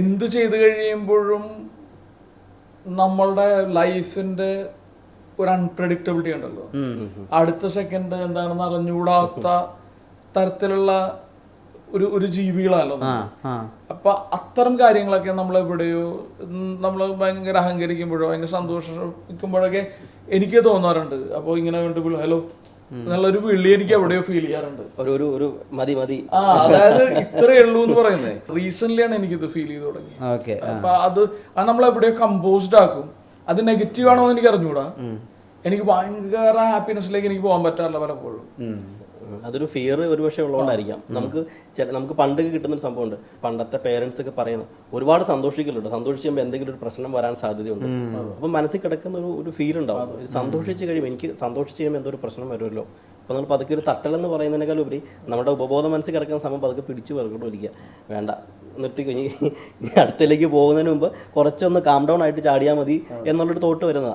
എന്ത് ചെയ്തു കഴിയുമ്പോഴും നമ്മളുടെ ലൈഫിന്റെ ഒരു അൺപ്രഡിക്റ്റബിലിറ്റി ഉണ്ടല്ലോ. അടുത്ത സെക്കൻഡ് എന്താണെന്ന് അറിഞ്ഞുകൂടാത്ത തരത്തിലുള്ള ഒരു ഒരു ജീവികളാണല്ലോ. ആ അപ്പൊ അത്തരം കാര്യങ്ങളൊക്കെ നമ്മൾ എവിടെയോ നമ്മൾ ഭയങ്കര അഹങ്കരിക്കുമ്പോഴോ ഭയങ്കര സന്തോഷിക്കുമ്പോഴൊക്കെ എനിക്ക് തോന്നാറുണ്ട്. അപ്പോൾ ഇങ്ങനെ കണ്ടു ഹലോ എന്നുള്ളൊരു വിളി എനിക്ക് എവിടെയോ ഫീൽ ചെയ്യാറുണ്ട്. ഒരു ഒരു ഒരു മതി മതി. ആ അതായത് ഇത്രയേ ഉള്ളൂ എന്ന് പറയുന്നത് റീസെന്റ് ആണ് എനിക്കിത് ഫീൽ ചെയ്ത് തുടങ്ങി ഓക്കെ അപ്പൊ അത് അത് നമ്മൾ എവിടെയോ കമ്പോസ്ഡ് ആക്കും. അത് നെഗറ്റീവ് ആണോ എന്ന് എനിക്ക് അറിഞ്ഞൂടാ. എനിക്ക് ഭയങ്കര ഹാപ്പിനെസ്സിലേക്ക് എനിക്ക് പോകാൻ പറ്റാറില്ല പലപ്പോഴും. അതൊരു ഫിയർ ഒരുപക്ഷെ ഉള്ളതുകൊണ്ടായിരിക്കാം. നമുക്ക് ചില നമുക്ക് പണ്ട് കിട്ടുന്ന ഒരു സംഭവമുണ്ട്. പണ്ടത്തെ പേരൻസ് ഒക്കെ പറയുന്നത് ഒരുപാട് സന്തോഷിക്കലുണ്ട്. സന്തോഷിക്കുമ്പോൾ എന്തെങ്കിലും ഒരു പ്രശ്നം വരാൻ സാധ്യതയുണ്ട്. അപ്പം മനസ്സിൽ കിടക്കുന്ന ഒരു ഒരു ഫീൽ ഉണ്ടാവും. സന്തോഷിച്ച് കഴിയുമ്പോൾ എനിക്ക് സന്തോഷിച്ച് കഴിയുമ്പോൾ എന്തോ ഒരു പ്രശ്നം വരുമല്ലോ. അപ്പോൾ നമ്മൾ പതുക്കെ ഒരു തട്ടൽ എന്ന് പറയുന്നതിനേക്കാൾ ഉപരി നമ്മുടെ ഉപബോധ മനസ്സിൽ കിടക്കുന്ന സമയം പതുക്കെ പിടിച്ചു പുറകോട്ടിരിക്കുക വേണ്ട. നിർത്തി കഴിഞ്ഞ് അടുത്തിലേക്ക് അടുത്തേക്ക് പോകുന്നതിന് മുമ്പ് കുറച്ചൊന്ന് കാം ഡൗൺ ആയിട്ട് ചാടിയാൽ മതി എന്നുള്ളൊരു തോട്ട് വരുന്നതാണ്